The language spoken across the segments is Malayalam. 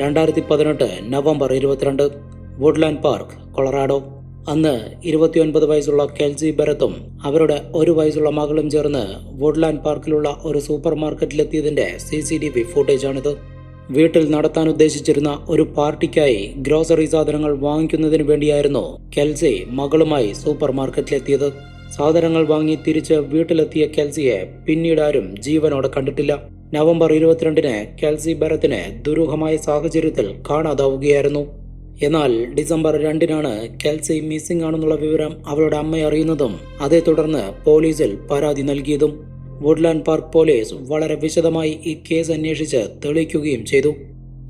രണ്ടായിരത്തി പതിനെട്ട് നവംബർ ഇരുപത്തിരണ്ട് വുഡ്ലാൻഡ് പാർക്ക് കൊളറാഡോ. അന്ന് ഇരുപത്തിയൊൻപത് വയസ്സുള്ള കെൽസി ബരത്തും അവരുടെ ഒരു വയസ്സുള്ള മകളും ചേർന്ന് വുഡ്ലാൻഡ് പാർക്കിലുള്ള ഒരു സൂപ്പർ മാർക്കറ്റിലെത്തിയതിന്റെ സി സി ടി വി ഫുട്ടേജാണിത്. വീട്ടിൽ നടത്താൻ ഉദ്ദേശിച്ചിരുന്ന ഒരു പാർട്ടിക്കായി ഗ്രോസറി സാധനങ്ങൾ വാങ്ങിക്കുന്നതിന് വേണ്ടിയായിരുന്നു കെൽസി മകളുമായി സൂപ്പർ മാർക്കറ്റിലെത്തിയത്. സാധനങ്ങൾ വാങ്ങി തിരിച്ച് വീട്ടിലെത്തിയ കെൽസിയെ പിന്നീട് ആരും ജീവനോടെ കണ്ടിട്ടില്ല. നവംബർ ഇരുപത്തിരണ്ടിന് കെൽസി ബരത്തിന് ദുരൂഹമായ സാഹചര്യത്തിൽ കാണാതാവുകയായിരുന്നു. എന്നാൽ ഡിസംബർ രണ്ടിനാണ് കെൽസി മിസ്സിംഗ് ആണെന്നുള്ള വിവരം അവളുടെ അമ്മ അറിയുന്നതും അതേ തുടർന്ന് പോലീസിൽ പരാതി നൽകിയതും. വുഡ്ലാൻഡ് പാർക്ക് പോലീസ് വളരെ വിശദമായി ഈ കേസ് അന്വേഷിച്ച് തെളിയിക്കുകയും ചെയ്തു.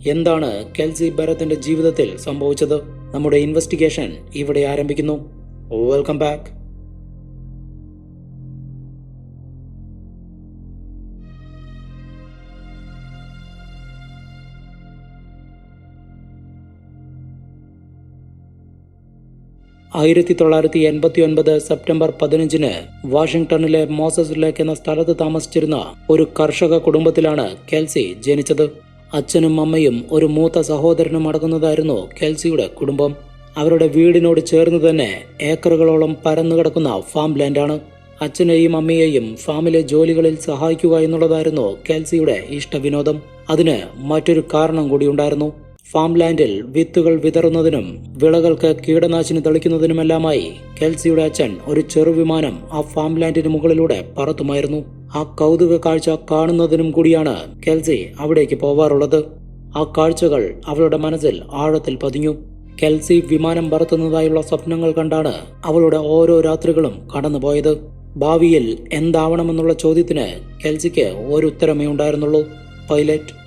എന്താണ് കെൽസി ബരത്തിന്റെ ജീവിതത്തിൽ സംഭവിച്ചത്? നമ്മുടെ ഇൻവെസ്റ്റിഗേഷൻ ഇവിടെ ആരംഭിക്കുന്നു. Welcome back. ആയിരത്തി തൊള്ളായിരത്തി എൺപത്തി ഒൻപത് സെപ്റ്റംബർ പതിനഞ്ചിന് വാഷിംഗ്ടണിലെ മോസസ് ലേക്ക് എന്ന സ്ഥലത്ത് താമസിച്ചിരുന്ന ഒരു കർഷക കുടുംബത്തിലാണ് കെൽസി ജനിച്ചത്. അച്ഛനും അമ്മയും ഒരു മൂത്ത സഹോദരനും അടങ്ങുന്നതായിരുന്നു കെൽസിയുടെ കുടുംബം. അവരുടെ വീടിനോട് ചേർന്ന് തന്നെ ഏക്കറുകളോളം പരന്നു കിടക്കുന്ന ഫാം ലാൻഡാണ്. അച്ഛനെയും അമ്മയെയും ഫാമിലെ ജോലികളിൽ സഹായിക്കുക എന്നുള്ളതായിരുന്നു കെൽസിയുടെ ഇഷ്ടവിനോദം. അതിന് മറ്റൊരു കാരണം കൂടിയുണ്ടായിരുന്നു ഫാം ലാൻഡിൽ വിത്തുകൾ വിതറുന്നതിനും വിളകൾക്ക് കീടനാശിനി തളിക്കുന്നതിനുമെല്ലാമായി കെൽസിയുടെ അച്ഛൻ ഒരു ചെറുവിമാനം ആ ഫാം ലാൻഡിന് മുകളിലൂടെ പറത്തുമായിരുന്നു. ആ കൗതുക കാഴ്ച കാണുന്നതിനും കൂടിയാണ് കെൽസി അവിടേക്ക് പോവാറുള്ളത്. ആ കാഴ്ചകൾ അവളുടെ മനസ്സിൽ ആഴത്തിൽ പതിഞ്ഞു. കെൽസി വിമാനം പറത്തുന്നതായുള്ള സ്വപ്നങ്ങൾ കണ്ടാണ് അവളുടെ ഓരോ രാത്രികളും കടന്നുപോയത്. ഭാവിയിൽ എന്താവണമെന്നുള്ള ചോദ്യത്തിന് കെൽസിക്ക് ഒരു ഉത്തരമേ ഉണ്ടായിരുന്നുള്ളൂ. പൈലറ്റ്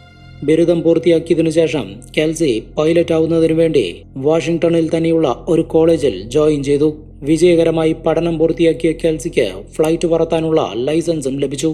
ബിരുദം പൂർത്തിയാക്കിയതിനു ശേഷം കെൽസി പൈലറ്റ് ആവുന്നതിനു വേണ്ടി വാഷിംഗ്ടണിൽ തന്നെയുള്ള ഒരു കോളേജിൽ ജോയിൻ ചെയ്തു. വിജയകരമായി പഠനം പൂർത്തിയാക്കിയ കെൽസിക്ക് ഫ്ലൈറ്റ് പറത്താനുള്ള ലൈസൻസും ലഭിച്ചു.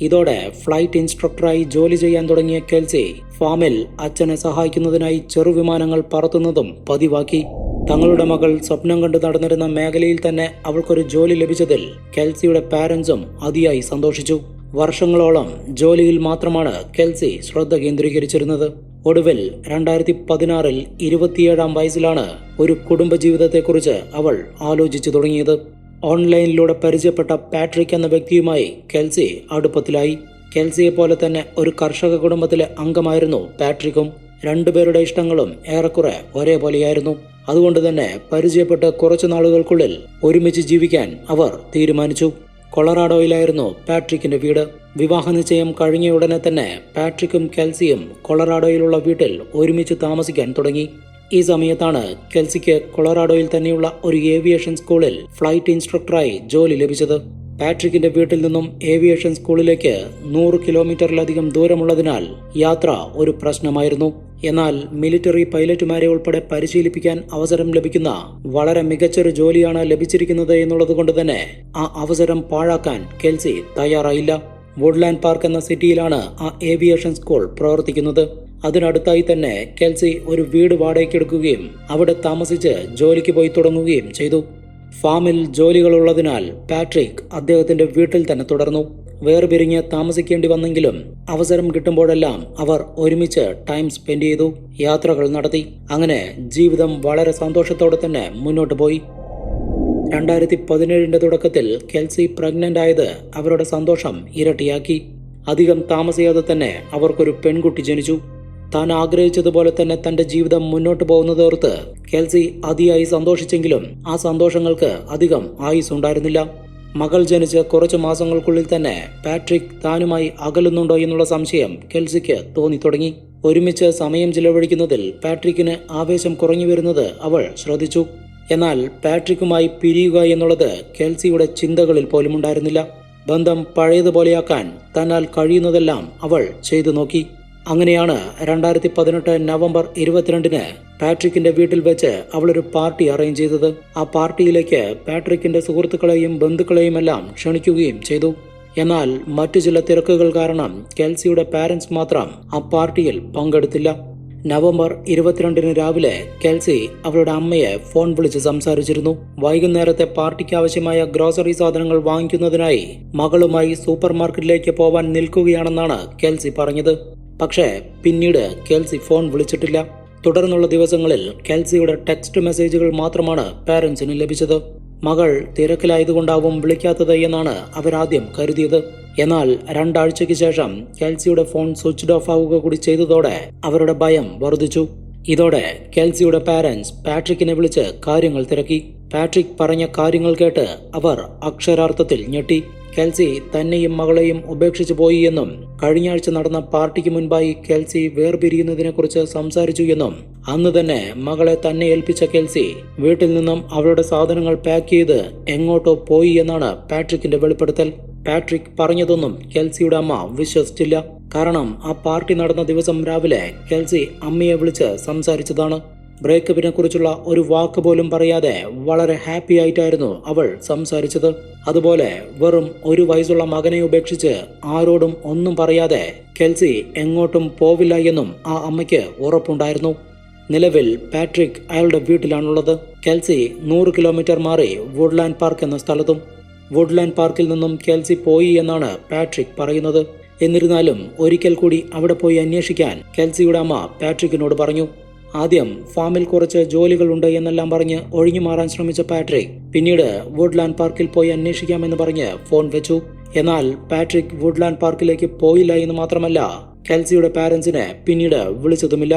ഇതോടെ ഫ്ലൈറ്റ് ഇൻസ്ട്രക്ടറായി ജോലി ചെയ്യാൻ തുടങ്ങിയ കെൽസി ഫാമിൽ അച്ഛനെ സഹായിക്കുന്നതിനായി ചെറുവിമാനങ്ങൾ പറത്തുന്നതും പതിവാക്കി. തങ്ങളുടെ മകൾ സ്വപ്നം കണ്ടു നടന്നിരുന്ന മേഖലയിൽ തന്നെ അവൾക്കൊരു ജോലി ലഭിച്ചതിൽ കെൽസിയുടെ പാരൻസും അതിയായി സന്തോഷിച്ചു. വർഷങ്ങളോളം ജോലിയിൽ മാത്രമാണ് കെൽസി ശ്രദ്ധ കേന്ദ്രീകരിച്ചിരുന്നത്. ഒടുവിൽ രണ്ടായിരത്തി പതിനാറിൽ ഇരുപത്തിയേഴാം വയസ്സിലാണ് ഒരു കുടുംബജീവിതത്തെക്കുറിച്ച് അവൾ ആലോചിച്ചു തുടങ്ങിയത്. ഓൺലൈനിലൂടെ പരിചയപ്പെട്ട പാട്രിക് എന്ന വ്യക്തിയുമായി കെൽസി അടുപ്പത്തിലായി. കെൽസിയെ പോലെ തന്നെ ഒരു കർഷക കുടുംബത്തിലെ അംഗമായിരുന്നു പാട്രിക്കും. രണ്ടുപേരുടെ ഇഷ്ടങ്ങളും ഏറെക്കുറെ ഒരേപോലെയായിരുന്നു. അതുകൊണ്ട് തന്നെ പരിചയപ്പെട്ട കുറച്ചു നാളുകൾക്കുള്ളിൽ ഒരുമിച്ച് ജീവിക്കാൻ അവർ തീരുമാനിച്ചു. കൊളറാഡോയിലായിരുന്നു പാട്രിക്കിന്റെ വീട്. വിവാഹ നിശ്ചയം കഴിഞ്ഞ ഉടനെ തന്നെ പാട്രിക്കും കെൽസിയും കൊളറാഡോയിലുള്ള വീട്ടിൽ ഒരുമിച്ച് താമസിക്കാൻ തുടങ്ങി. ഈ സമയത്താണ് കെൽസിക്ക് കൊളറാഡോയിൽ തന്നെയുള്ള ഒരു ഏവിയേഷൻ സ്കൂളിൽ ഫ്ലൈറ്റ് ഇൻസ്ട്രക്ടറായി ജോലി ലഭിച്ചത്. പാട്രിക്കിന്റെ വീട്ടിൽ നിന്നും ഏവിയേഷൻ സ്കൂളിലേക്ക് നൂറ് കിലോമീറ്ററിലധികം ദൂരമുള്ളതിനാൽ യാത്ര ഒരു പ്രശ്നമായിരുന്നു. എന്നാൽ മിലിറ്ററി പൈലറ്റുമാരെ ഉൾപ്പെടെ പരിശീലിപ്പിക്കാൻ അവസരം ലഭിക്കുന്ന വളരെ മികച്ചൊരു ജോലിയാണ് ലഭിച്ചിരിക്കുന്നത് എന്നുള്ളതുകൊണ്ട് തന്നെ ആ അവസരം പാഴാക്കാൻ കെൽസി തയ്യാറായില്ല. വുഡ്ലാൻഡ് പാർക്ക് എന്ന സിറ്റിയിലാണ് ആ ഏവിയേഷൻ സ്കൂൾ പ്രവർത്തിക്കുന്നത്. അതിനടുത്തായി തന്നെ കെൽസി ഒരു വീട് വാടകയ്ക്കെടുക്കുകയും അവിടെ താമസിച്ച് ജോലിക്ക് പോയി തുടങ്ങുകയും ചെയ്തു. ഫാമിൽ ജോലികളുള്ളതിനാൽ പാട്രിക് അദ്ദേഹത്തിന്റെ വീട്ടിൽ തന്നെ തുടർന്നു. വേർപിരിഞ്ഞ് താമസിക്കേണ്ടി വന്നെങ്കിലും അവസരം കിട്ടുമ്പോഴെല്ലാം അവർ ഒരുമിച്ച് ടൈം സ്പെൻഡ് ചെയ്തു യാത്രകൾ നടത്തി. അങ്ങനെ ജീവിതം വളരെ സന്തോഷത്തോടെ തന്നെ മുന്നോട്ട് പോയി. രണ്ടായിരത്തി പതിനേഴിന്റെ തുടക്കത്തിൽ കെൽസി പ്രഗ്നന്റ് ആയത് അവരുടെ സന്തോഷം ഇരട്ടിയാക്കി. അധികം താമസിയാതെ തന്നെ അവർക്കൊരു പെൺകുട്ടി ജനിച്ചു. താൻ ആഗ്രഹിച്ചതുപോലെ തന്നെ തന്റെ ജീവിതം മുന്നോട്ട് പോകുന്നതോർത്ത് കെൽസി അതിയായി സന്തോഷിച്ചെങ്കിലും ആ സന്തോഷങ്ങൾക്ക് അധികം ആയുസ് ഉണ്ടായിരുന്നില്ല. മകൾ ജനിച്ച് കുറച്ചു മാസങ്ങൾക്കുള്ളിൽ തന്നെ പാട്രിക് താനുമായി അകലുന്നുണ്ടോ എന്നുള്ള സംശയം കെൽസിക്ക് തോന്നി തുടങ്ങി. ഒരുമിച്ച് സമയം ചിലവഴിക്കുന്നതിൽ പാട്രിക്കിന് ആവേശം കുറഞ്ഞു വരുന്നത് അവൾ ശ്രദ്ധിച്ചു. എന്നാൽ പാട്രിക്കുമായി പിരിയുക എന്നുള്ളത് കെൽസിയുടെ ചിന്തകളിൽ പോലും ഉണ്ടായിരുന്നില്ല ബന്ധം പഴയതുപോലെയാക്കാൻ തന്നാൽ കഴിയുന്നതെല്ലാം അവൾ ചെയ്തു നോക്കി. അങ്ങനെയാണ് രണ്ടായിരത്തി പതിനെട്ട് നവംബർ ഇരുപത്തിരണ്ടിന് പാട്രിക്കിന്റെ വീട്ടിൽ വെച്ച് അവളൊരു പാർട്ടി അറേഞ്ച് ചെയ്തത്. ആ പാർട്ടിയിലേക്ക് പാട്രിക്കിന്റെ സുഹൃത്തുക്കളെയും ബന്ധുക്കളെയും എല്ലാം ക്ഷണിക്കുകയും ചെയ്തു. എന്നാൽ മറ്റു ചില തിരക്കുകൾ കാരണം കെൽസിയുടെ പാരന്റ്സ് മാത്രം ആ പാർട്ടിയിൽ പങ്കെടുത്തില്ല. നവംബർ ഇരുപത്തിരണ്ടിന് രാവിലെ കെൽസി അവളുടെ അമ്മയെ ഫോൺ വിളിച്ച് സംസാരിച്ചിരുന്നു. വൈകുന്നേരത്തെ പാർട്ടിക്ക് ആവശ്യമായ ഗ്രോസറി സാധനങ്ങൾ വാങ്ങിക്കുന്നതിനായി മകളുമായി സൂപ്പർ മാർക്കറ്റിലേക്ക് പോവാൻ നിൽക്കുകയാണെന്നാണ് കെൽസി പറഞ്ഞത്. പക്ഷേ പിന്നീട് കെൽസി ഫോൺ വിളിച്ചിട്ടില്ല. തുടർന്നുള്ള ദിവസങ്ങളിൽ കെൽസിയുടെ ടെക്സ്റ്റ് മെസ്സേജുകൾ മാത്രമാണ് പാരൻസിന് ലഭിച്ചത്. മകൾ തിരക്കിലായതുകൊണ്ടാവും വിളിക്കാത്തത് എന്നാണ് അവരാദ്യം കരുതിയത്. എന്നാൽ രണ്ടാഴ്ചയ്ക്ക് ശേഷം കെൽസിയുടെ ഫോൺ സ്വിച്ച്ഡ് ഓഫ് ആവുക കൂടി ചെയ്തതോടെ അവരുടെ ഭയം വർദ്ധിച്ചു. ഇതോടെ കെൽസിയുടെ പാരൻസ് പാട്രിക്കിനെ വിളിച്ച് കാര്യങ്ങൾ തിരക്കി. പാട്രിക് പറഞ്ഞ കാര്യങ്ങൾ കേട്ട് അവർ അക്ഷരാർത്ഥത്തിൽ ഞെട്ടി. കെൽസി തന്നെയും മകളെയും ഉപേക്ഷിച്ചു പോയി എന്നും കഴിഞ്ഞയാഴ്ച നടന്ന പാർട്ടിക്ക് മുൻപായി കെൽസി വേർപിരിയുന്നതിനെക്കുറിച്ച് സംസാരിച്ചു എന്നും അന്ന് തന്നെ മകളെ തന്നെ ഏൽപ്പിച്ച കെൽസി വീട്ടിൽ നിന്നും അവളുടെ സാധനങ്ങൾ പാക്ക് ചെയ്ത് എങ്ങോട്ടോ പോയി എന്നാണ് പാട്രിക്കിന്റെ വെളിപ്പെടുത്തൽ. പാട്രിക് പറഞ്ഞതൊന്നും കെൽസിയുടെ അമ്മ വിശ്വസിച്ചില്ല. കാരണം ആ പാർട്ടി നടന്ന ദിവസം രാവിലെ കെൽസി അമ്മയെ വിളിച്ച് സംസാരിച്ചതാണ്. ബ്രേക്കപ്പിനെ കുറിച്ചുള്ള ഒരു വാക്ക് പോലും പറയാതെ വളരെ ഹാപ്പി ആയിട്ടായിരുന്നു അവൾ സംസാരിച്ചത്. അതുപോലെ വെറും ഒരു വയസ്സുള്ള മകനെ ഉപേക്ഷിച്ച് ആരോടും ഒന്നും പറയാതെ കെൽസി എങ്ങോട്ടും പോവില്ല എന്നും ആ അമ്മയ്ക്ക് ഉറപ്പുണ്ടായിരുന്നു. നിലവിൽ പാട്രിക് അയാളുടെ വീട്ടിലാണുള്ളത്. കെൽസി നൂറ് കിലോമീറ്റർ മാറി വുഡ്ലാൻഡ് പാർക്ക് എന്ന സ്ഥലത്തും വുഡ്ലാൻഡ് പാർക്കിൽ നിന്നും കെൽസി പോയി എന്നാണ് പാട്രിക് പറയുന്നത്. എന്നിരുന്നാലും ഒരിക്കൽ കൂടി അവിടെ പോയി അന്വേഷിക്കാൻ കെൽസിയുടെ അമ്മ പാട്രിക്കിനോട് പറഞ്ഞു. ആദ്യം ഫാമിൽ കുറച്ച് ജോലികളുണ്ട് എന്നെല്ലാം പറഞ്ഞ് ഒഴിഞ്ഞു മാറാൻ ശ്രമിച്ച പാട്രിക് പിന്നീട് വുഡ്ലാൻഡ് പാർക്കിൽ പോയി അന്വേഷിക്കാമെന്ന് പറഞ്ഞ് ഫോൺ വെച്ചു. എന്നാൽ പാട്രിക് വുഡ്ലാൻഡ് പാർക്കിലേക്ക് പോയില്ല എന്ന് മാത്രമല്ല കെൽസിയുടെ പാരന്റ്സിനെ പിന്നീട് വിളിച്ചതുമില്ല.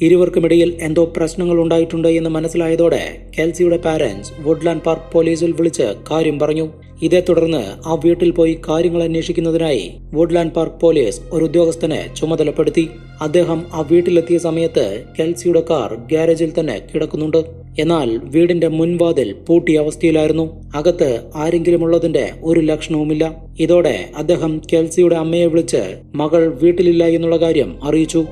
ഇരുവർക്കുമിടയിൽ എന്തോ പ്രശ്നങ്ങൾ ഉണ്ടായിട്ടുണ്ട് എന്ന് മനസ്സിലായതോടെ കെൽസിയുടെ പാരന്റ്സ് വുഡ്ലാൻഡ് പാർക്ക് പോലീസിൽ വിളിച്ച് കാര്യം പറഞ്ഞു. ഇതേ തുടർന്ന് ആ വീട്ടിൽ പോയി കാര്യങ്ങൾ അന്വേഷിക്കുന്നതിനായി വുഡ്ലാൻഡ് പാർക്ക് പോലീസ് ഒരു ഉദ്യോഗസ്ഥനെ ചുമതലപ്പെടുത്തി. അദ്ദേഹം ആ വീട്ടിലെത്തിയ സമയത്ത് കെൽസിയുടെ കാർ ഗ്യാരേജിൽ തന്നെ കിടക്കുന്നുണ്ട്. എന്നാൽ വീടിന്റെ മുൻവാതിൽ പൂട്ടിയ അവസ്ഥയിലായിരുന്നു. അകത്ത് ആരെങ്കിലും ഉള്ളതിന്റെ ഒരു ലക്ഷണവുമില്ല. ഇതോടെ അദ്ദേഹം കെൽസിയുടെ അമ്മയെ വിളിച്ച് മകൾ വീട്ടിലില്ല എന്നുള്ള കാര്യം അറിയിച്ചു.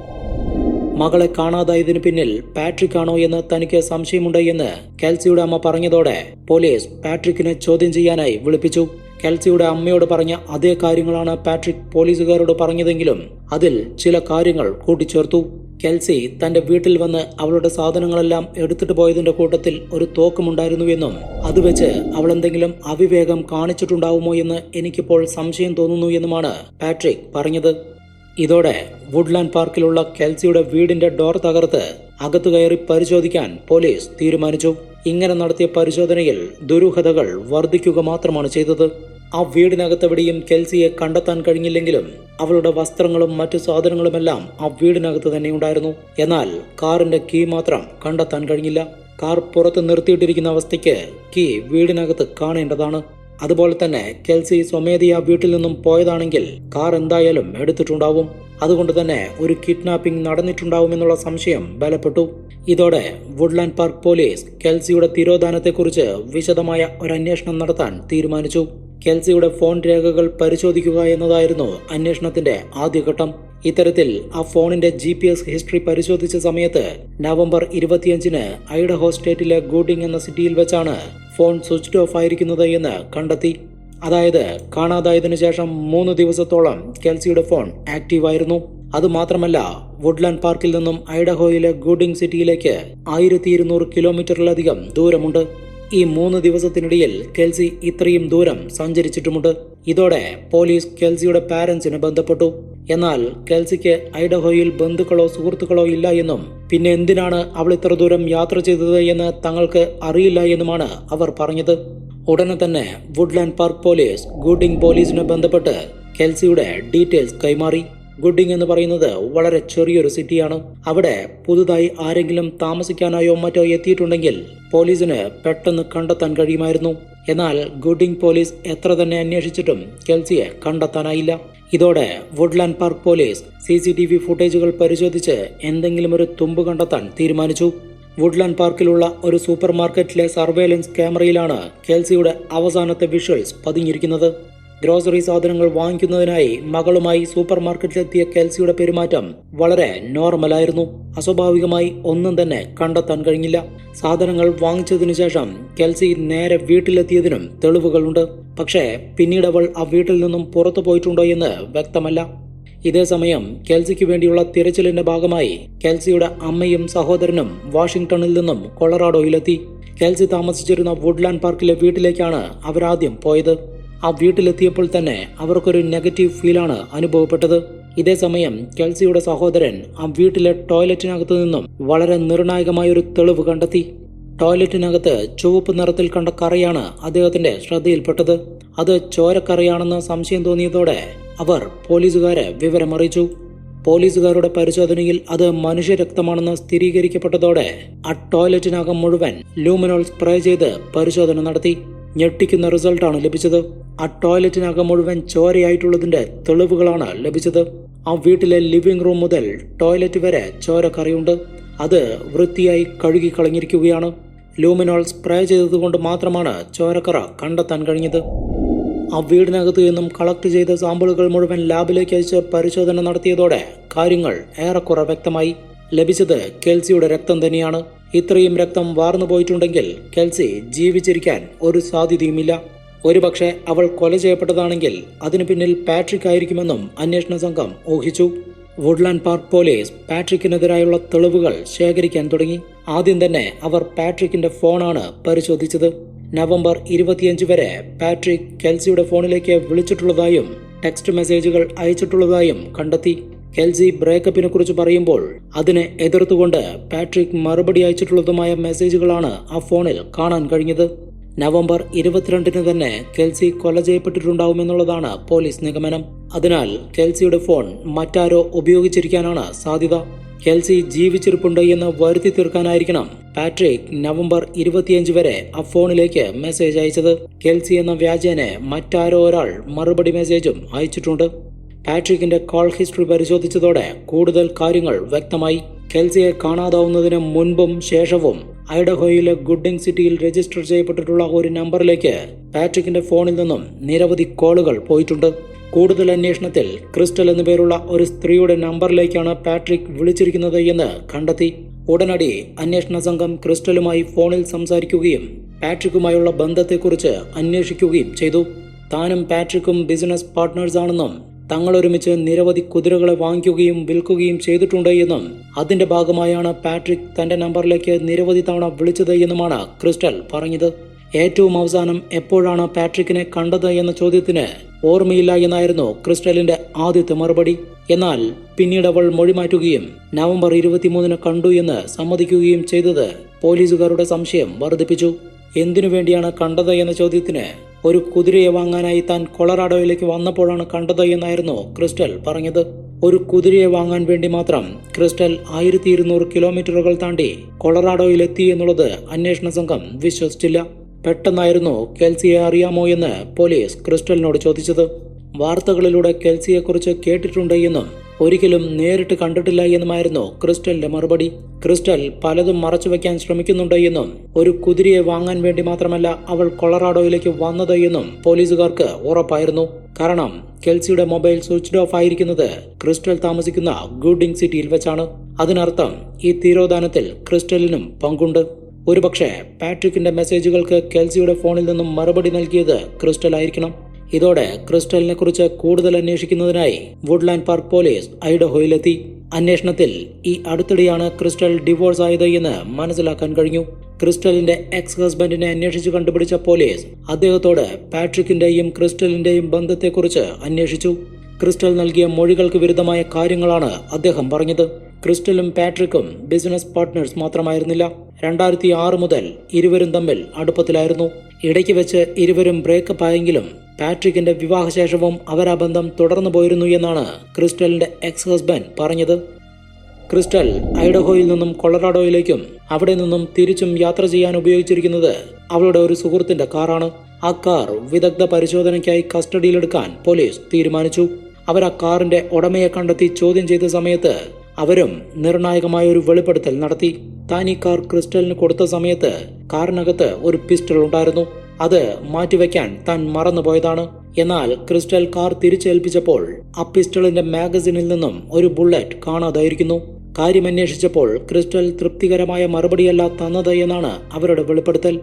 മകളെ കാണാതായതിനു പിന്നിൽ പാട്രിക് ആണോ എന്ന് തനിക്ക് സംശയമുണ്ട് എന്ന് കെൽസിയുടെ അമ്മ പറഞ്ഞതോടെ പോലീസ് പാട്രിക്കിനെ ചോദ്യം ചെയ്യാനായി വിളിപ്പിച്ചു. കെൽസിയുടെ അമ്മയോട് പറഞ്ഞ അതേ കാര്യങ്ങളാണ് പാട്രിക് പോലീസുകാരോട് പറഞ്ഞതെങ്കിലും അതിൽ ചില കാര്യങ്ങൾ കൂട്ടിച്ചേർത്തു. കെൽസി തന്റെ വീട്ടിൽ വന്ന് അവളുടെ സാധനങ്ങളെല്ലാം എടുത്തിട്ട് പോയതിന്റെ കൂട്ടത്തിൽ ഒരു തോക്കമുണ്ടായിരുന്നുവെന്നും അത് വെച്ച് അവൾ എന്തെങ്കിലും അവിവേകം കാണിച്ചിട്ടുണ്ടാവുമോ എന്ന് എനിക്കിപ്പോൾ സംശയം തോന്നുന്നു എന്നുമാണ് പാട്രിക് പറഞ്ഞത്. ഇതോടെ വുഡ്ലാൻഡ് പാർക്കിലുള്ള കെൽസിയുടെ വീടിന്റെ ഡോർ തകർത്ത് അകത്തു കയറി പരിശോധിക്കാൻ പോലീസ് തീരുമാനിച്ചു. ഇങ്ങനെ നടത്തിയ പരിശോധനയിൽ ദുരൂഹതകൾ വർദ്ധിക്കുക മാത്രമാണ് ചെയ്തത്. ആ വീടിനകത്തെവിടെയും കെൽസിയെ കണ്ടെത്താൻ കഴിഞ്ഞില്ലെങ്കിലും അവളുടെ വസ്ത്രങ്ങളും മറ്റു സാധനങ്ങളുമെല്ലാം ആ വീടിനകത്ത് തന്നെ ഉണ്ടായിരുന്നു. എന്നാൽ കാറിന്റെ കീ മാത്രം കണ്ടെത്താൻ കഴിഞ്ഞില്ല. കാർ പുറത്ത് നിർത്തിയിട്ടിരിക്കുന്ന അവസ്ഥയ്ക്ക് കീ വീടിനകത്ത് കാണേണ്ടതാണ്. അതുപോലെ തന്നെ കെൽസി സ്വമേധയാ വീട്ടിൽ നിന്നും പോയതാണെങ്കിൽ കാർ എന്തായാലും എടുത്തിട്ടുണ്ടാവും. അതുകൊണ്ട് തന്നെ ഒരു കിഡ്നാപ്പിംഗ് നടന്നിട്ടുണ്ടാവുമെന്നുള്ള സംശയം ബലപ്പെട്ടു. ഇതോടെ വുഡ്ലാൻഡ് പാർക്ക് പോലീസ് കെൽസിയുടെ തിരോധാനത്തെക്കുറിച്ച് വിശദമായ ഒരു അന്വേഷണം നടത്താൻ തീരുമാനിച്ചു. കെൽസിയുടെ ഫോൺ രേഖകൾ പരിശോധിക്കുക എന്നതായിരുന്നു അന്വേഷണത്തിന്റെ ആദ്യഘട്ടം. ഇത്തരത്തിൽ ആ ഫോണിന്റെ ജി പി എസ് ഹിസ്റ്ററി പരിശോധിച്ച സമയത്ത് നവംബർ ഇരുപത്തിയഞ്ചിന് ഐഡഹോ സ്റ്റേറ്റിലെ ഗൂഡിംഗ് എന്ന സിറ്റിയിൽ വെച്ചാണ് ഫോൺ സ്വിച്ച് ഓഫ് ആയിരിക്കുന്നത് എന്ന് കണ്ടെത്തി. അതായത് കാണാതായതിനു ശേഷം മൂന്ന് ദിവസത്തോളം കെൽസിയുടെ ഫോൺ ആക്റ്റീവ് ആയിരുന്നു. അതുമാത്രമല്ല വുഡ്ലാൻഡ് പാർക്കിൽ നിന്നും ഐഡഹോയിലെ ഗൂഡിംഗ് സിറ്റിയിലേക്ക് ആയിരത്തി ഇരുന്നൂറ് കിലോമീറ്ററിലധികം ദൂരമുണ്ട്. ഈ മൂന്ന് ദിവസത്തിനിടയിൽ കെൽസി ഇത്രയും ദൂരം സഞ്ചരിച്ചിട്ടുമുണ്ട്. ഇതോടെ പോലീസ് കെൽസിയുടെ പാരന്റ്സിനെ ബന്ധപ്പെട്ടു. എന്നാൽ കെൽസിക്ക് ഐഡഹോയിൽ ബന്ധുക്കളോ സുഹൃത്തുക്കളോ ഇല്ല എന്നും പിന്നെ എന്തിനാണ് അവൾ ഇത്ര ദൂരം യാത്ര ചെയ്തത് എന്ന് തങ്ങൾക്ക് അറിയില്ല എന്നുമാണ് അവർ പറഞ്ഞത്. ഉടനെ തന്നെ വുഡ്ലാൻഡ് പാർക്ക് പോലീസ് ഗൂഡിംഗ് പോലീസിനെ ബന്ധപ്പെട്ട് കെൽസിയുടെ ഡീറ്റെയിൽസ് കൈമാറി. ഗുഡിംഗ് എന്ന് പറയുന്നത് വളരെ ചെറിയൊരു സിറ്റിയാണ്. അവിടെ പുതുതായി ആരെങ്കിലും താമസിക്കാനായോ മറ്റോ എത്തിയിട്ടുണ്ടെങ്കിൽ പോലീസിന് പെട്ടെന്ന് കണ്ടെത്താൻ കഴിയുമായിരുന്നു. എന്നാൽ ഗുഡിംഗ് പോലീസ് എത്ര തന്നെ അന്വേഷിച്ചിട്ടും കെൽസിയെ കണ്ടെത്താനായില്ല. ഇതോടെ Woodland Park police C C T V ഫുട്ടേജുകൾ പരിശോധിച്ച് എന്തെങ്കിലും ഒരു തുമ്പ് കണ്ടെത്താൻ തീരുമാനിച്ചു. വുഡ്ലാൻഡ് പാർക്കിലുള്ള ഒരു സൂപ്പർ മാർക്കറ്റിലെ സർവേലൻസ് ക്യാമറയിലാണ് കെൽസിയുടെ അവസാനത്തെ വിഷ്വൽസ് പതിഞ്ഞിരിക്കുന്നത്. ഗ്രോസറി സാധനങ്ങൾ വാങ്ങിക്കുന്നതിനായി മകളുമായി സൂപ്പർ മാർക്കറ്റിലെത്തിയ കെൽസിയുടെ പെരുമാറ്റം വളരെ നോർമലായിരുന്നു. അസ്വാഭാവികമായി ഒന്നും തന്നെ കണ്ടെത്താൻ കഴിഞ്ഞില്ല. സാധനങ്ങൾ വാങ്ങിച്ചതിനു ശേഷം കെൽസി നേരെ വീട്ടിലെത്തിയതിനും തെളിവുകളുണ്ട്. പക്ഷേ പിന്നീട് അവൾ ആ വീട്ടിൽ നിന്നും പുറത്തു പോയിട്ടുണ്ടോ എന്ന് വ്യക്തമല്ല. ഇതേസമയം കെൽസിക്ക് വേണ്ടിയുള്ള തിരച്ചിലിന്റെ ഭാഗമായി കെൽസിയുടെ അമ്മയും സഹോദരനും വാഷിംഗ്ടണിൽ നിന്നും കൊളറാഡോയിലെത്തി. കെൽസി താമസിച്ചിരുന്ന വുഡ്ലാൻഡ് പാർക്കിലെ വീട്ടിലേക്കാണ് അവരാദ്യം പോയത്. ആ വീട്ടിലെത്തിയപ്പോൾ തന്നെ അവർക്കൊരു നെഗറ്റീവ് ഫീലാണ് അനുഭവപ്പെട്ടത്. ഇതേ സമയം കെൽസിയുടെ സഹോദരൻ ആ വീട്ടിലെ ടോയ്ലറ്റിനകത്തു നിന്നും വളരെ നിർണായകമായ ഒരു തെളിവ് കണ്ടെത്തി. ടോയ്ലറ്റിനകത്ത് ചുവപ്പ് നിറത്തിൽ കണ്ട കറയാണ് അദ്ദേഹത്തിന്റെ ശ്രദ്ധയിൽപ്പെട്ടത്. അത് ചോരക്കറയാണെന്ന് സംശയം തോന്നിയതോടെ അവർ പോലീസുകാരെ വിവരമറിയിച്ചു. പോലീസുകാരുടെ പരിശോധനയിൽ അത് മനുഷ്യരക്തമാണെന്ന് സ്ഥിരീകരിക്കപ്പെട്ടതോടെ ആ ടോയ്ലറ്റിനകം മുഴുവൻ ലൂമിനോൾ സ്പ്രേ ചെയ്ത് പരിശോധന നടത്തി. ഞെട്ടിക്കുന്ന റിസൾട്ടാണ് ലഭിച്ചത്. ആ ടോയ്ലറ്റിനകം മുഴുവൻ ചോരയായിട്ടുള്ളതിന്റെ തെളിവുകളാണ് ലഭിച്ചത്. ആ വീട്ടിലെ ലിവിംഗ് റൂം മുതൽ ടോയ്ലറ്റ് വരെ ചോരക്കറിയുണ്ട്. അത് വൃത്തിയായി കഴുകി കളഞ്ഞിരിക്കുകയാണ്. ലൂമിനോൾ സ്പ്രേ ചെയ്തതുകൊണ്ട് മാത്രമാണ് ചോരക്കറ കണ്ടെത്താൻ കഴിഞ്ഞത്. ആ വീടിനകത്ത് നിന്നും കളക്ട് ചെയ്ത സാമ്പിളുകൾ മുഴുവൻ ലാബിലേക്ക് അയച്ച് പരിശോധന നടത്തിയതോടെ കാര്യങ്ങൾ ഏറെക്കുറെ വ്യക്തമായി. ലഭിച്ചത് കെൽസിയുടെ രക്തം തന്നെയാണ്. ഇത്രയും രക്തം വാർന്നു പോയിട്ടുണ്ടെങ്കിൽ കെൽസി ജീവിച്ചിരിക്കാൻ ഒരു സാധ്യതയുമില്ല. ഒരുപക്ഷെ അവൾ കൊല ചെയ്യപ്പെട്ടതാണെങ്കിൽ അതിനു പിന്നിൽ പാട്രിക് ആയിരിക്കുമെന്നും അന്വേഷണ സംഘം ഊഹിച്ചു. വുഡ്ലാൻഡ് പാർക്ക് പോലീസ് പാട്രിക്കിനെതിരായുള്ള തെളിവുകൾ ശേഖരിക്കാൻ തുടങ്ങി. ആദ്യം തന്നെ അവർ പാട്രിക്കിന്റെ ഫോണാണ് പരിശോധിച്ചത്. നവംബർ ഇരുപത്തിയഞ്ച് വരെ പാട്രിക് കെൽസിയുടെ ഫോണിലേക്ക് വിളിച്ചിട്ടുള്ളതായും ടെക്സ്റ്റ് മെസ്സേജുകൾ അയച്ചിട്ടുള്ളതായും കണ്ടെത്തി. കെൽസി ബ്രേക്കപ്പിനെ കുറിച്ച് പറയുമ്പോൾ അതിനെ എതിർത്തുകൊണ്ട് പാട്രിക് മറുപടി അയച്ചിട്ടുള്ളതുമായ മെസ്സേജുകളാണ് ആ ഫോണിൽ കാണാൻ കഴിഞ്ഞത്. നവംബർ ഇരുപത്തിരണ്ടിന് തന്നെ കെൽസി കൊല ചെയ്യപ്പെട്ടിട്ടുണ്ടാവുമെന്നുള്ളതാണ് പോലീസ് നിഗമനം. അതിനാൽ കെൽസിയുടെ ഫോൺ മറ്റാരോ ഉപയോഗിച്ചിരിക്കാനാണ് സാധ്യത. കെൽസി ജീവിച്ചിരിപ്പുണ്ട് എന്ന് വരുത്തി തീർക്കാനായിരിക്കണം പാട്രിക് നവംബർ ഇരുപത്തിയഞ്ച് വരെ ആ ഫോണിലേക്ക് മെസ്സേജ് അയച്ചത്. കെൽസി എന്ന വ്യാജേനെ മറ്റാരോ ഒരാൾ മറുപടി മെസ്സേജും അയച്ചിട്ടുണ്ട്. പാട്രിക്കിന്റെ കോൾ ഹിസ്റ്ററി പരിശോധിച്ചതോടെ കൂടുതൽ കാര്യങ്ങൾ വ്യക്തമായി കെൽസിയെ കാണാതാവുന്നതിന് മുൻപും ശേഷവും ഐഡഹോയിലെ ഗുഡിംഗ് സിറ്റിയിൽ രജിസ്റ്റർ ചെയ്യപ്പെട്ടിട്ടുള്ള ഒരു നമ്പറിലേക്ക് പാട്രിക്കിന്റെ ഫോണിൽ നിന്നും നിരവധി കോളുകൾ പോയിട്ടുണ്ട്. കൂടുതൽ അന്വേഷണത്തിൽ ക്രിസ്റ്റൽ എന്നു പേരുള്ള ഒരു സ്ത്രീയുടെ നമ്പറിലേക്കാണ് പാട്രിക് വിളിച്ചിരിക്കുന്നത് എന്ന് കണ്ടെത്തി. ഉടനടി അന്വേഷണ സംഘം ക്രിസ്റ്റലുമായി ഫോണിൽ സംസാരിക്കുകയും പാട്രിക്കുമായുള്ള ബന്ധത്തെക്കുറിച്ച് അന്വേഷിക്കുകയും ചെയ്തു. താനും പാട്രിക്കും ബിസിനസ് പാർട്ട്നേഴ്സ് തങ്ങൾ ഒരുമിച്ച് നിരവധി കുതിരകളെ വാങ്ങിക്കുകയും വിൽക്കുകയും ചെയ്തിട്ടുണ്ട് എന്നും അതിന്റെ ഭാഗമായാണ് പാട്രിക് തന്റെ നമ്പറിലേക്ക് നിരവധി തവണ വിളിച്ചത് എന്നുമാണ് ക്രിസ്റ്റൽ പറഞ്ഞത്. ഏറ്റവും അവസാനം എപ്പോഴാണ് പാട്രിക്കിനെ കണ്ടത് എന്ന ചോദ്യത്തിന് ഓർമ്മയില്ല എന്നായിരുന്നു ക്രിസ്റ്റലിന്റെ ആദ്യത്തെ മറുപടി. എന്നാൽ പിന്നീട് അവൾ മൊഴി മാറ്റുകയും നവംബർ ഇരുപത്തിമൂന്നിന് കണ്ടു എന്ന് സമ്മതിക്കുകയും ചെയ്തത് പോലീസുകാരുടെ സംശയം വർദ്ധിപ്പിച്ചു. എന്തിനു വേണ്ടിയാണ് കണ്ടത് എന്ന ചോദ്യത്തിന് ഒരു കുതിരയെ വാങ്ങാനായി താൻ കൊളറാഡോയിലേക്ക് വന്നപ്പോഴാണ് കണ്ടത് എന്നായിരുന്നു ക്രിസ്റ്റൽ പറഞ്ഞത്. ഒരു കുതിരയെ വാങ്ങാൻ വേണ്ടി മാത്രം ക്രിസ്റ്റൽ ആയിരത്തി ഇരുന്നൂറ് കിലോമീറ്ററുകൾ താണ്ടി കൊളറാഡോയിലെത്തി എന്നുള്ളത് അന്വേഷണ സംഘം വിശ്വസിച്ചില്ല. പെട്ടെന്നായിരുന്നു കെൽസിയെ അറിയാമോ എന്ന് പോലീസ് ക്രിസ്റ്റലിനോട് ചോദിച്ചത്. വാർത്തകളിലൂടെ കെൽസിയെക്കുറിച്ച് കേട്ടിട്ടുണ്ട് എന്നും ഒരിക്കലും നേരിട്ട് കണ്ടിട്ടില്ല എന്നുമായിരുന്നു ക്രിസ്റ്റലിന്റെ മറുപടി. ക്രിസ്റ്റൽ പലതും മറച്ചുവെക്കാൻ ശ്രമിക്കുന്നുണ്ട് എന്നും ഒരു കുതിരയെ വാങ്ങാൻ വേണ്ടി മാത്രമല്ല അവൾ കൊളറാഡോയിലേക്ക് വന്നത് എന്നും പോലീസുകാർക്ക് ഉറപ്പായിരുന്നു. കാരണം കെൽസിയുടെ മൊബൈൽ സ്വിച്ച്ഡ് ഓഫ് ആയിരിക്കുന്നത് ക്രിസ്റ്റൽ താമസിക്കുന്ന ഗുഡിംഗ് സിറ്റിയിൽ വെച്ചാണ്. അതിനർത്ഥം ഈ തീരോദാനത്തിൽ ക്രിസ്റ്റലിനും പങ്കുണ്ട്. ഒരുപക്ഷെ പാട്രിക്കിന്റെ മെസ്സേജുകൾക്ക് കെൽസിയുടെ ഫോണിൽ നിന്നും മറുപടി നൽകിയത് ക്രിസ്റ്റൽ ആയിരിക്കണം ഇതോടെ ക്രിസ്റ്റലിനെ കുറിച്ച് കൂടുതൽ അന്വേഷിക്കുന്നതിനായി വുഡ്ലാൻഡ് പാർക്ക് പോലീസ് ഐഡഹോയിലെത്തി. അന്വേഷണത്തിൽ ഈ അടുത്തിടെയാണ് ക്രിസ്റ്റൽ ഡിവോഴ്സ് ആയത് എന്ന് മനസ്സിലാക്കാൻ കഴിഞ്ഞു. ക്രിസ്റ്റലിന്റെ എക്സ് ഹസ്ബൻഡിനെ അന്വേഷിച്ചു കണ്ടുപിടിച്ച പോലീസ് അദ്ദേഹത്തോട് പാട്രിക്കിന്റെയും ക്രിസ്റ്റലിന്റെയും ബന്ധത്തെക്കുറിച്ച് അന്വേഷിച്ചു. ക്രിസ്റ്റൽ നൽകിയ മൊഴികൾക്ക് വിരുദ്ധമായ കാര്യങ്ങളാണ് അദ്ദേഹം പറഞ്ഞത്. ക്രിസ്റ്റലും പാട്രിക്കും ബിസിനസ് പാർട്ട്നേഴ്സ് മാത്രമായിരുന്നില്ല. രണ്ടായിരത്തി ആറ് മുതൽ ഇരുവരും തമ്മിൽ അടുപ്പത്തിലായിരുന്നു. ഇടയ്ക്ക് വെച്ച് ഇരുവരും ബ്രേക്കപ്പ് ആയെങ്കിലും പാട്രിക്കിന്റെ വിവാഹശേഷവും അവർ ബന്ധം തുടർന്നു പോയിരുന്നു എന്നാണ് ക്രിസ്റ്റലിന്റെ എക്സ് ഹസ്ബൻഡ് പറഞ്ഞത്. ക്രിസ്റ്റൽ ഐഡഹോയിൽ നിന്നും കൊളറാഡോയിലേക്കും അവിടെ നിന്നും തിരിച്ചും യാത്ര ചെയ്യാൻ ഉപയോഗിച്ചിരിക്കുന്നത് അവളുടെ ഒരു സുഹൃത്തിന്റെ കാറാണ്. ആ കാർ വിദഗ്ധ പരിശോധനയ്ക്കായി കസ്റ്റഡിയിലെടുക്കാൻ പോലീസ് തീരുമാനിച്ചു. അവർ ആ കാറിന്റെ ഉടമയെ കണ്ടെത്തി ചോദ്യം ചെയ്ത സമയത്ത് അവരും നിർണായകമായ ഒരു വെളിപ്പെടുത്തൽ നടത്തി. താൻ ഈ കാർ ക്രിസ്റ്റലിന് കൊടുത്ത സമയത്ത് കാറിനകത്ത് ഒരു പിസ്റ്റൾ ഉണ്ടായിരുന്നു. അത് മാറ്റിവെക്കാൻ താൻ മറന്നുപോയതാണ്. എന്നാൽ ക്രിസ്റ്റൽ കാർ തിരിച്ചേൽപ്പിച്ചപ്പോൾ ആ പിസ്റ്റളിന്റെ മാഗസിനിൽ നിന്നും ഒരു ബുള്ളറ്റ് കാണാതായിരിക്കുന്നു. കാര്യമന്വേഷിച്ചപ്പോൾ ക്രിസ്റ്റൽ തൃപ്തികരമായ മറുപടിയല്ല തന്നത് എന്നാണ് അവരുടെ വെളിപ്പെടുത്തൽ.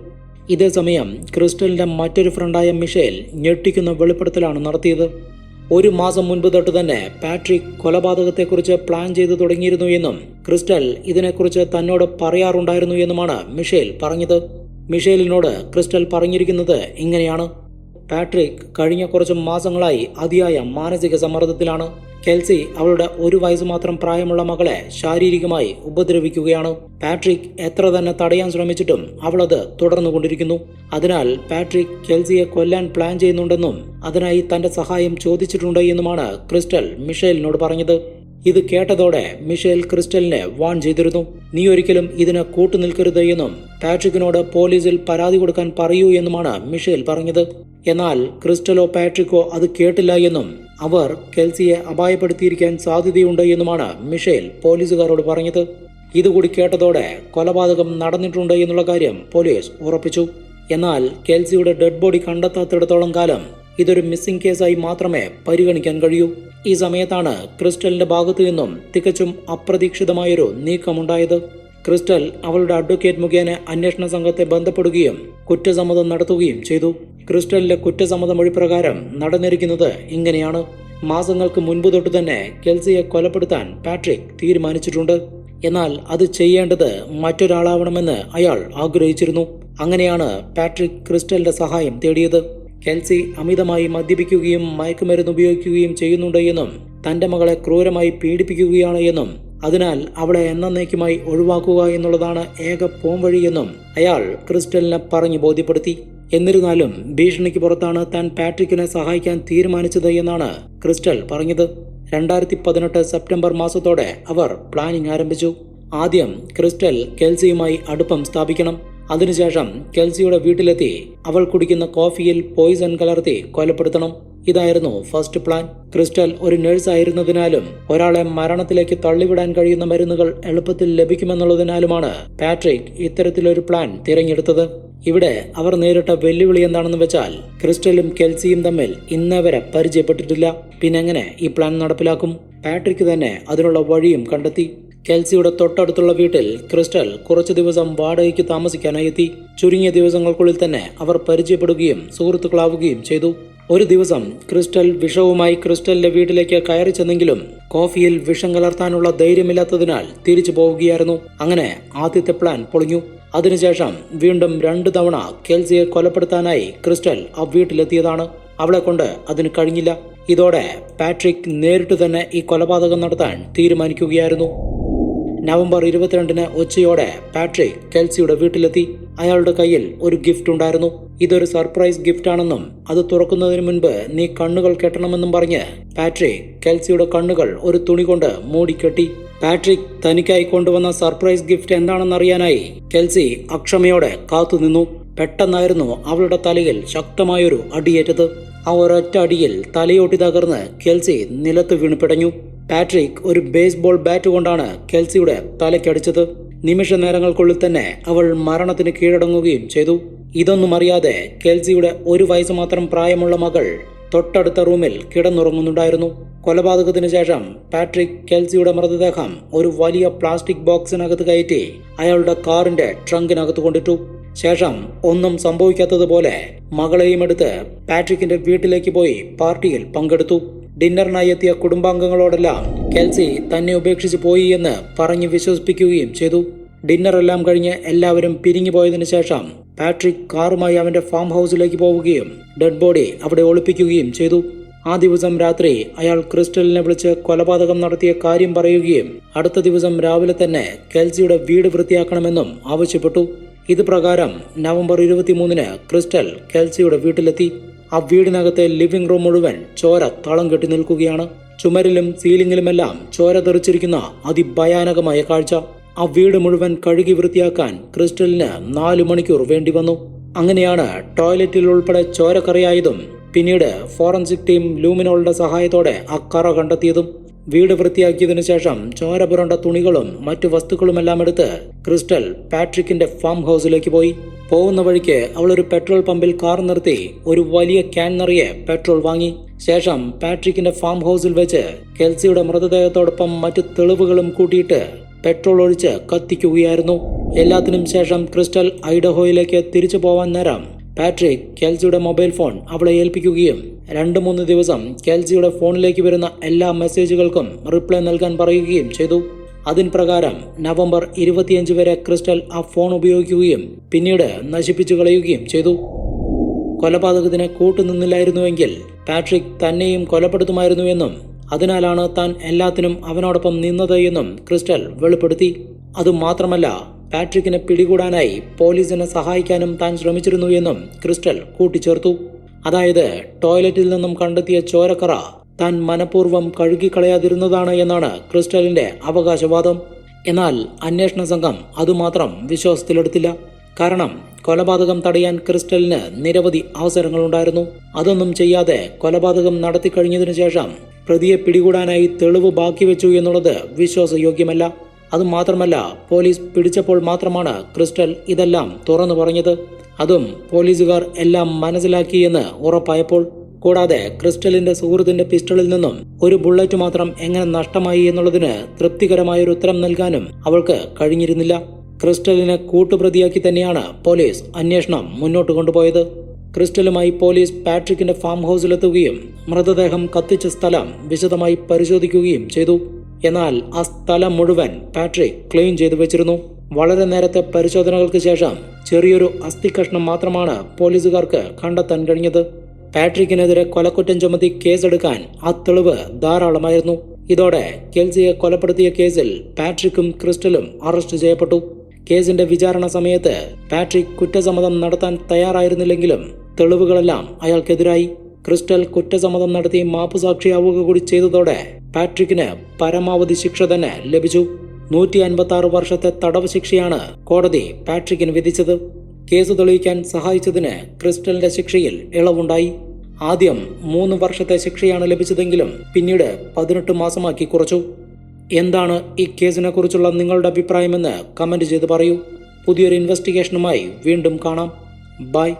ഇതേസമയം ക്രിസ്റ്റലിന്റെ മറ്റൊരു ഫ്രണ്ടായ മിഷേൽ ഞെട്ടിക്കുന്ന വെളിപ്പെടുത്തലാണ് നടത്തിയത്. ഒരു മാസം മുൻപ് തൊട്ട് തന്നെ പാട്രിക് കൊലപാതകത്തെക്കുറിച്ച് പ്ലാൻ ചെയ്തു തുടങ്ങിയിരുന്നു എന്നും ക്രിസ്റ്റൽ ഇതിനെക്കുറിച്ച് തന്നോട് പറയാറുണ്ടായിരുന്നു എന്നുമാണ് മിഷേൽ പറഞ്ഞത്. മിഷേലിനോട് ക്രിസ്റ്റൽ പറഞ്ഞിരിക്കുന്നത് ഇങ്ങനെയാണ്. പാട്രിക് കഴിഞ്ഞ കുറച്ച് മാസങ്ങളായി അതിയായ മാനസിക സമ്മർദ്ദത്തിലാണ്. കെൽസി അവളുടെ ഒരു വയസ്സ് മാത്രം പ്രായമുള്ള മകളെ ശാരീരികമായി ഉപദ്രവിക്കുകയാണ്. പാട്രിക് എത്ര തന്നെ തടയാൻ ശ്രമിച്ചിട്ടും അവളത് തുടർന്നുകൊണ്ടിരിക്കുന്നു. അതിനാൽ പാട്രിക് കെൽസിയെ കൊല്ലാൻ പ്ലാൻ ചെയ്യുന്നുണ്ടെന്നും അതിനായി തന്റെ സഹായം ചോദിച്ചിട്ടുണ്ട് എന്നുമാണ് ക്രിസ്റ്റൽ മിഷേലിനോട് പറഞ്ഞത്. ഇത് കേട്ടതോടെ മിഷേൽ ക്രിസ്റ്റലിനെ വാൺ ചെയ്തിരുന്നു. നീ ഒരിക്കലും ഇതിന് കൂട്ടുനിൽക്കരുത് എന്നും പാട്രിക്കിനോട് പോലീസിൽ പരാതി കൊടുക്കാൻ പറയൂ എന്നുമാണ് മിഷേൽ പറഞ്ഞത്. എന്നാൽ ക്രിസ്റ്റലോ പാട്രിക്കോ അത് കേട്ടില്ല എന്നും അവർ കെൽസിയെ അപായപ്പെടുത്തിയിരിക്കാൻ സാധ്യതയുണ്ട് എന്നുമാണ് മിഷേൽ പോലീസുകാരോട് പറഞ്ഞത്. ഇതുകൂടി കേട്ടതോടെ കൊലപാതകം നടന്നിട്ടുണ്ട് എന്നുള്ള കാര്യം പോലീസ് ഉറപ്പിച്ചു. എന്നാൽ കെൽസിയുടെ ഡെഡ് ബോഡി കണ്ടെത്താത്തിടത്തോളം കാലം ഇതൊരു മിസ്സിംഗ് കേസായി മാത്രമേ പരിഗണിക്കാൻ കഴിയൂ. ഈ സമയത്താണ് ക്രിസ്റ്റലിന്റെ ഭാഗത്തു നിന്നും തികച്ചും അപ്രതീക്ഷിതമായൊരു നീക്കമുണ്ടായത്. ക്രിസ്റ്റൽ അവളുടെ അഡ്വക്കേറ്റ് മുഖേന അന്വേഷണ സംഘത്തെ ബന്ധപ്പെടുകയും കുറ്റസമ്മതം നടത്തുകയും ചെയ്തു. ക്രിസ്റ്റലിന്റെ കുറ്റസമ്മതം വഴി പ്രകാരം നടന്നിരിക്കുന്നത് ഇങ്ങനെയാണ്. മാസങ്ങൾക്ക് മുൻപ് തൊട്ട് തന്നെ കെൽസിയെ കൊലപ്പെടുത്താൻ പാട്രിക് തീരുമാനിച്ചിട്ടുണ്ട്. എന്നാൽ അത് ചെയ്യേണ്ടത് മറ്റൊരാളാവണമെന്ന് അയാൾ ആഗ്രഹിച്ചിരുന്നു. അങ്ങനെയാണ് പാട്രിക് ക്രിസ്റ്റലിന്റെ സഹായം തേടിയത്. കെൽസി അമിതമായി മദ്യപിക്കുകയും മയക്കുമരുന്ന് ഉപയോഗിക്കുകയും ചെയ്യുന്നുണ്ട് എന്നും തന്റെ മകളെ ക്രൂരമായി പീഡിപ്പിക്കുകയാണ് എന്നും അതിനാൽ അവളെ എന്നേക്കുമായി ഒഴിവാക്കുക എന്നുള്ളതാണ് ഏക പോംവഴിയെന്നും അയാൾ ക്രിസ്റ്റലിനെ പറഞ്ഞു ബോധ്യപ്പെടുത്തി. എന്നിരുന്നാലും ഭീഷണിക്ക് പുറത്താണ് താൻ പാട്രിക്കിനെ സഹായിക്കാൻ തീരുമാനിച്ചത് എന്നാണ് ക്രിസ്റ്റൽ പറഞ്ഞത്. രണ്ടായിരത്തി പതിനെട്ട് സെപ്റ്റംബർ മാസത്തോടെ അവർ പ്ലാനിംഗ് ആരംഭിച്ചു. ആദ്യം ക്രിസ്റ്റൽ കെൽസിയുമായി അടുപ്പം സ്ഥാപിക്കണം. അതിനുശേഷം കെൽസിയുടെ വീട്ടിലെത്തി അവൾ കുടിക്കുന്ന കോഫിയിൽ പോയിസൺ കലർത്തി കൊലപ്പെടുത്തണം. ഇതായിരുന്നു ഫസ്റ്റ് പ്ലാൻ ക്രിസ്റ്റൽ ഒരു നഴ്സ് ആയിരുന്നതിനാലും ഒരാളെ മരണത്തിലേക്ക് തള്ളിവിടാൻ കഴിയുന്ന മരുന്നുകൾ എളുപ്പത്തിൽ ലഭിക്കുമെന്നുള്ളതിനാലുമാണ് പാട്രിക് ഇത്തരത്തിലൊരു പ്ലാൻ തിരഞ്ഞെടുത്തത്. ഇവിടെ അവർ നേരിട്ട വെല്ലുവിളി എന്താണെന്ന് വെച്ചാൽ ക്രിസ്റ്റലും കെൽസിയും തമ്മിൽ ഇന്നേ വരെ പരിചയപ്പെട്ടിട്ടില്ല. പിന്നെങ്ങനെ ഈ പ്ലാൻ നടപ്പിലാക്കും? പാട്രിക് തന്നെ അതിനുള്ള വഴിയും കണ്ടെത്തി. കെൽസിയുടെ തൊട്ടടുത്തുള്ള വീട്ടിൽ ക്രിസ്റ്റൽ കുറച്ചു ദിവസം വാടകയ്ക്ക് താമസിക്കാനായി എത്തി ചുരുങ്ങിയ ദിവസങ്ങൾക്കുള്ളിൽ തന്നെ അവർ പരിചയപ്പെടുകയും സുഹൃത്തുക്കളാവുകയും ചെയ്തു. ഒരു ദിവസം ക്രിസ്റ്റൽ വിഷവുമായി ക്രിസ്റ്റലിന്റെ വീട്ടിലേക്ക് കയറി ചെന്നെങ്കിലും കോഫിയിൽ വിഷം കലർത്താനുള്ള ധൈര്യമില്ലാത്തതിനാൽ തിരിച്ചു പോവുകയായിരുന്നു. അങ്ങനെ ആദ്യത്തെ പ്ലാൻ പൊളിഞ്ഞു. അതിനുശേഷം വീണ്ടും രണ്ടു തവണ കെൽസിയെ കൊലപ്പെടുത്താനായി ക്രിസ്റ്റൽ ആ വീട്ടിലെത്തിയതാണ്. അവളെ കൊണ്ട് അതിന് കഴിഞ്ഞില്ല. ഇതോടെ പാട്രിക് നേരിട്ട് തന്നെ ഈ കൊലപാതകം നടത്താൻ തീരുമാനിക്കുകയായിരുന്നു. നവംബർ ഇരുപത്തിരണ്ടിന് ഉച്ചയോടെ പാട്രിക് കെൽസിയുടെ വീട്ടിലെത്തി. അയാളുടെ കയ്യിൽ ഒരു ഗിഫ്റ്റ് ഉണ്ടായിരുന്നു. ഇതൊരു സർപ്രൈസ് ഗിഫ്റ്റ് ആണെന്നും അത് തുറക്കുന്നതിന് മുൻപ് നീ കണ്ണുകൾ കെട്ടണമെന്നും പറഞ്ഞ് പാട്രിക് കെൽസിയുടെ കണ്ണുകൾ ഒരു തുണി കൊണ്ട് മൂടിക്കെട്ടി. പാട്രിക് തനിക്കായി കൊണ്ടുവന്ന സർപ്രൈസ് ഗിഫ്റ്റ് എന്താണെന്നറിയാനായി കെൽസി അക്ഷമയോടെ കാത്തുനിന്നു. പെട്ടെന്നായിരുന്നു അവളുടെ തലയിൽ ശക്തമായൊരു അടിയേറ്റത്. ആ ഒരൊറ്റ അടിയിൽ തലയോട്ടി തകർന്ന് കെൽസി നിലത്ത് വീണ് പിടഞ്ഞു. പാട്രിക് ഒരു ബേസ്ബോൾ ബാറ്റ് കൊണ്ടാണ് കെൽസിയുടെ തലയ്ക്കടിച്ചത്. നിമിഷ നേരങ്ങൾക്കുള്ളിൽ തന്നെ അവൾ മരണത്തിന് കീഴടങ്ങുകയും ചെയ്തു. ഇതൊന്നും അറിയാതെ കെൽസിയുടെ ഒരു വയസ്സ് മാത്രം പ്രായമുള്ള മകൾ തൊട്ടടുത്ത റൂമിൽ കിടന്നുറങ്ങുന്നുണ്ടായിരുന്നു. കൊലപാതകത്തിന് ശേഷം പാട്രിക് കെൽസിയുടെ മൃതദേഹം ഒരു വലിയ പ്ലാസ്റ്റിക് ബോക്സിനകത്ത് കയറ്റി അയാളുടെ കാറിന്റെ ട്രങ്കിനകത്ത് കൊണ്ടിട്ടു. ശേഷം ഒന്നും സംഭവിക്കാത്തതുപോലെ മകളെയും എടുത്ത് പാട്രിക്കിന്റെ വീട്ടിലേക്ക് പോയി പാർട്ടിയിൽ പങ്കെടുത്തു. ഡിന്നറിനായി എത്തിയ കുടുംബാംഗങ്ങളോടെല്ലാം കെൽസി തന്നെ ഉപേക്ഷിച്ച് പോയി എന്ന് പറഞ്ഞ് വിശ്വസിപ്പിക്കുകയും ചെയ്തു. ഡിന്നറെല്ലാം കഴിഞ്ഞ് എല്ലാവരും പിരിഞ്ഞു പോയതിനു ശേഷം പാട്രിക് കാറുമായി അവന്റെ ഫാം ഹൗസിലേക്ക് പോവുകയും ഡെഡ് ബോഡി അവിടെ ഒളിപ്പിക്കുകയും ചെയ്തു. ആ ദിവസം രാത്രി അയാൾ ക്രിസ്റ്റലിനെ വിളിച്ച് കൊലപാതകം നടത്തിയ കാര്യം പറയുകയും അടുത്ത ദിവസം രാവിലെ തന്നെ കെൽസിയുടെ വീട് വൃത്തിയാക്കണമെന്നും ആവശ്യപ്പെട്ടു. ഇത് പ്രകാരം നവംബർ ഇരുപത്തിമൂന്നിന് ക്രിസ്റ്റൽ കെൽസിയുടെ വീട്ടിലെത്തി. ആ വീടിനകത്തെ ലിവിംഗ് റൂം മുഴുവൻ ചോര തളം കെട്ടി നിൽക്കുകയാണ്. ചുമരിലും സീലിംഗിലുമെല്ലാം ചോര തെറിച്ചിരിക്കുന്ന അതിഭയാനകമായ കാഴ്ച. ആ വീട് മുഴുവൻ കഴുകി വൃത്തിയാക്കാൻ ക്രിസ്റ്റലിന് നാലു മണിക്കൂർ വേണ്ടി വന്നു. അങ്ങനെയാണ് ടോയ്ലറ്റിൽ ഉൾപ്പെടെ ചോരക്കറിയായതും പിന്നീട് ഫോറൻസിക് ടീം ലൂമിനോളുടെ സഹായത്തോടെ ആ കറ കണ്ടെത്തിയതും. വീട് വൃത്തിയാക്കിയതിനു ശേഷം ചോര പുരണ്ട തുണികളും മറ്റു വസ്തുക്കളുമെല്ലാം എടുത്ത് ക്രിസ്റ്റൽ പാട്രിക്കിന്റെ ഫാം ഹൗസിലേക്ക് പോയി. പോകുന്ന വഴിക്ക് അവൾ ഒരു പെട്രോൾ പമ്പിൽ കാർ നിർത്തി ഒരു വലിയ ക്യാൻ നിറയെ പെട്രോൾ വാങ്ങി. ശേഷം പാട്രിക്കിന്റെ ഫാം ഹൗസിൽ വെച്ച് കെൽസിയുടെ മൃതദേഹത്തോടൊപ്പം മറ്റു തെളിവുകളും കൂട്ടിയിട്ട് പെട്രോൾ ഒഴിച്ച് കത്തിക്കുകയായിരുന്നു. എല്ലാത്തിനും ശേഷം ക്രിസ്റ്റൽ ഐഡഹോയിലേക്ക് തിരിച്ചു പോവാൻ നേരം പാട്രിക് കെൽസിയുടെ മൊബൈൽ ഫോൺ അവളെ ഏൽപ്പിക്കുകയും രണ്ട് മൂന്ന് ദിവസം കെൽസിയുടെ ഫോണിലേക്ക് വരുന്ന എല്ലാ മെസ്സേജുകൾക്കും റിപ്ലൈ നൽകാൻ പറയുകയും ചെയ്തു. അതിന് പ്രകാരം നവംബർ ഇരുപത്തിയഞ്ച് വരെ ക്രിസ്റ്റൽ ആ ഫോൺ ഉപയോഗിക്കുകയും പിന്നീട് നശിപ്പിച്ചു കളയുകയും ചെയ്തു. കൊലപാതകത്തിന് കൂട്ടുനിന്നില്ലായിരുന്നുവെങ്കിൽ പാട്രിക് തന്നെയും കൊലപ്പെടുത്തുമായിരുന്നുവെന്നും അതിനാലാണ് താൻ എല്ലാത്തിനും അവനോടൊപ്പം നിന്നത് എന്നും ക്രിസ്റ്റൽ വെളിപ്പെടുത്തി. അതുമാത്രമല്ല പാട്രിക്കിനെ പിടികൂടാനായി പോലീസിനെ സഹായിക്കാനും താൻ ശ്രമിച്ചിരുന്നു എന്നും ക്രിസ്റ്റൽ കൂട്ടിച്ചേർത്തു. അതായത് ടോയ്ലറ്റിൽ നിന്നും കണ്ടെത്തിയ ചോരക്കറ താൻ മനഃപൂർവം കഴുകിക്കളയാതിരുന്നതാണ് എന്നാണ് ക്രിസ്റ്റലിന്റെ അവകാശവാദം. എന്നാൽ അന്വേഷണ സംഘം അതുമാത്രം വിശ്വാസത്തിലെടുത്തില്ല. കാരണം കൊലപാതകം തടയാൻ ക്രിസ്റ്റലിന് നിരവധി അവസരങ്ങളുണ്ടായിരുന്നു. അതൊന്നും ചെയ്യാതെ കൊലപാതകം നടത്തിക്കഴിഞ്ഞതിനു ശേഷം പ്രതിയെ പിടികൂടാനായി തെളിവ് ബാക്കി വെച്ചു എന്നുള്ളത് വിശ്വാസയോഗ്യമല്ല. അതുമാത്രമല്ല പോലീസ് പിടിച്ചപ്പോൾ മാത്രമാണ് ക്രിസ്റ്റൽ ഇതെല്ലാം തുറന്നു പറഞ്ഞത്. അതും പോലീസുകാർ എല്ലാം മനസ്സിലാക്കിയെന്ന് ഉറപ്പായപ്പോൾ കൂടാതെ ക്രിസ്റ്റലിന്റെ സുഹൃത്തിന്റെ പിസ്റ്റളിൽ നിന്നും ഒരു ബുള്ളറ്റ് മാത്രം എങ്ങനെ നഷ്ടമായി എന്നുള്ളതിന് തൃപ്തികരമായ ഒരു ഉത്തരം നൽകാനും അവൾക്ക് കഴിഞ്ഞിരുന്നില്ല. ക്രിസ്റ്റലിനെ കൂട്ടുപ്രതിയാക്കി തന്നെയാണ് പോലീസ് അന്വേഷണം മുന്നോട്ട് കൊണ്ടുപോയത്. ക്രിസ്റ്റലുമായി പോലീസ് പാട്രിക്കിന്റെ ഫാം ഹൗസിലെത്തുകയും മൃതദേഹം കത്തിച്ച സ്ഥലം വിശദമായി പരിശോധിക്കുകയും ചെയ്തു. എന്നാൽ ആ സ്ഥലം മുഴുവൻ പാട്രിക് ക്ലെയിം ചെയ്തു വെച്ചിരുന്നു. വളരെ നേരത്തെ പരിശോധനകൾക്ക് ശേഷം ചെറിയൊരു അസ്ഥികഷ്ണം മാത്രമാണ് പോലീസുകാർക്ക് കണ്ടെത്താൻ കഴിഞ്ഞത്. പാട്രിക്കിനെതിരെ കൊലക്കുറ്റം ചുമത്തി കേസെടുക്കാൻ ആ തെളിവ് ധാരാളമായിരുന്നു. ഇതോടെ കെൽസിയെ കൊലപ്പെടുത്തിയ കേസിൽ പാട്രിക്കും ക്രിസ്റ്റലും അറസ്റ്റ് ചെയ്യപ്പെട്ടു. കേസിന്റെ വിചാരണ സമയത്ത് പാട്രിക് കുറ്റസമ്മതം നടത്താൻ തയ്യാറായിരുന്നില്ലെങ്കിലും തെളിവുകളെല്ലാം അയാൾക്കെതിരായി. ക്രിസ്റ്റൽ കുറ്റസമ്മതം നടത്തി മാപ്പുസാക്ഷിയാവുക കൂടി ചെയ്തതോടെ പാട്രിക്കിന് പരമാവധി ശിക്ഷ തന്നെ ലഭിച്ചു. നൂറ്റി അൻപത്തി ആറ് വർഷത്തെ തടവ് ശിക്ഷയാണ് കോടതി പാട്രിക്കിന് വിധിച്ചത്. കേസ് തെളിയിക്കാൻ സഹായിച്ചതിന് ക്രിസ്റ്റലിന്റെ ശിക്ഷയിൽ ഇളവുണ്ടായി. ആദ്യം മൂന്ന് വർഷത്തെ ശിക്ഷയാണ് ലഭിച്ചതെങ്കിലും പിന്നീട് പതിനെട്ട് മാസമാക്കി കുറച്ചു. എന്താണ് ഈ കേസിനെ കുറിച്ചുള്ള നിങ്ങളുടെ അഭിപ്രായമെന്ന് കമന്റ് ചെയ്ത് പറയൂ. പുതിയൊരു ഇൻവെസ്റ്റിഗേഷനുമായി വീണ്ടും കാണാം. ബൈ.